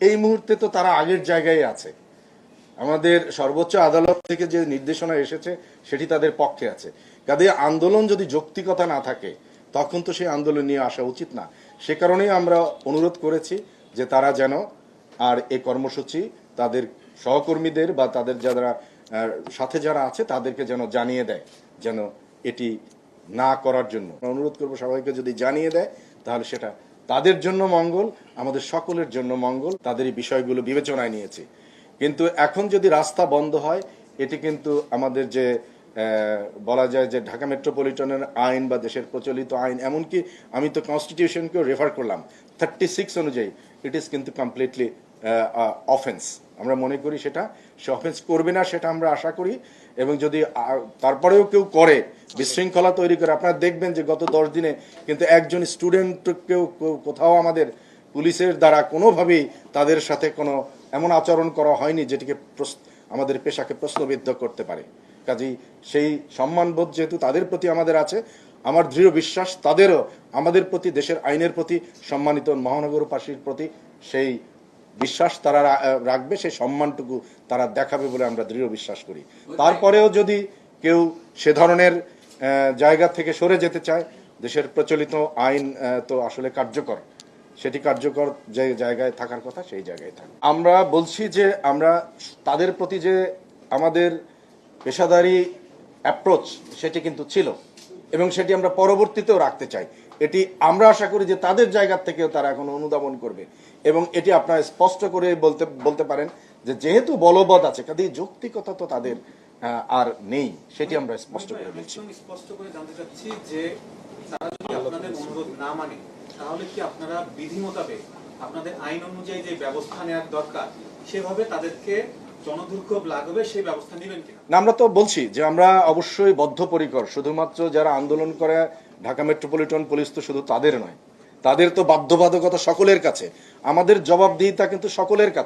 এই মুহূর্তে তো তারা আগের জায়গায় আছে। আমাদের সর্বোচ্চ আদালত থেকে যে নির্দেশনা এসেছে, সেটি তাদের পক্ষে আছে। কাজে আন্দোলন যদি যৌক্তিকতা না থাকে, তখন তো সেই আন্দোলন নিয়ে আসা উচিত না। সে কারণেই আমরা অনুরোধ করেছি যে তারা যেন আর এই কর্মসূচি তাদের সহকর্মীদের বা তাদের যারা সাথে যারা আছে, তাদেরকে যেন জানিয়ে দেয়, যেন এটি না করার জন্য। অনুরোধ করব সবাইকে যদি জানিয়ে দেয়, তাহলে সেটা তাদের জন্য মঙ্গল, আমাদের সকলের জন্য মঙ্গল, তাদের এই বিষয়গুলো বিবেচনায় নিয়েছে। কিন্তু এখন যদি রাস্তা বন্ধ হয়, এটি কিন্তু আমাদের যে বলা যায় যে ঢাকা মেট্রোপলিটনের আইন বা দেশের প্রচলিত আইন, এমনকি আমি তো কনস্টিটিউশনকেও রেফার করলাম। থার্টি সিক্স অনুযায়ী ইট ইজ কিন্তু কমপ্লিটলি অফেন্স আমরা মনে করি সেটা, সে অফেন্স করবে না সেটা আমরা আশা করি। এবং যদি তারপরেও কেউ করে, বিশৃঙ্খলা তৈরি করে, আপনারা দেখবেন যে গত দশ দিনে কিন্তু একজন স্টুডেন্টকেও কোথাও আমাদের পুলিশের দ্বারা কোনোভাবেই তাদের সাথে কোনো এমন আচরণ করা হয়নি যেটিকে আমাদের পেশাকে প্রশ্নবিদ্ধ করতে পারে। কাজেই সেই সম্মানবোধ যেহেতু তাদের প্রতি আমাদের আছে, আমার দৃঢ় বিশ্বাস তাদেরও আমাদের প্রতি, দেশের আইনের প্রতি সম্মানিত মহানগরবাসীর প্রতি সেই বিশ্বাস তারা রাখবে, সেই সম্মানটুকু তারা দেখাবে বলে আমরা দৃঢ় বিশ্বাস করি। তারপরেও যদি কেউ সে ধরনের জায়গা থেকে সরে যেতে চায়, দেশের প্রচলিত আইন তো আসলে কার্যকর। সেটি কার্যকর যে জায়গায় থাকার কথা, সেই জায়গায় থাকে। আমরা বলছি যে আমরা তাদের প্রতি যে আমাদের পেশাদারি অ্যাপ্রোচ সেটি কিন্তু ছিল এবং সেটি আমরা পরবর্তীতেও রাখতে চাই। এটি আমরা আশা করি যে তাদের জায়গা থেকেও তারা এখন অনুধাবন করবে। এবং এটি আপনারা স্পষ্ট করে বলতে বলতে পারেন যে যেহেতু বলবৎ আছে কাজে যৌক্তিকতা তো তাদের আর নেই সেটি আমরা স্পষ্ট করে বলছি। স্পষ্ট করে জানতে চাচ্ছি যে তারা যদি আপনাদের অনুরোধ না মানে তাহলে কি আপনারা বিধি মোতাবেক আপনাদের আইন অনুযায়ী যে ব্যবস্থা নেওয়ার দরকার সেভাবে তাদেরকে জনদুর্ভোগ লাগবে সেই ব্যবস্থা নেবেন কিনা? আমরা তো বলছি যে আমরা অবশ্যই বদ্ধপরিকর শুধুমাত্র যারা আন্দোলন করে ঢাকা মেট্রোপলিটন পুলিশ তো শুধু তাদের নয়। তাদের তো বাধ্যবাধকতা সকলের কাছে। আমাদের জবাবদিহিতা কিন্তু সকলের কাছে।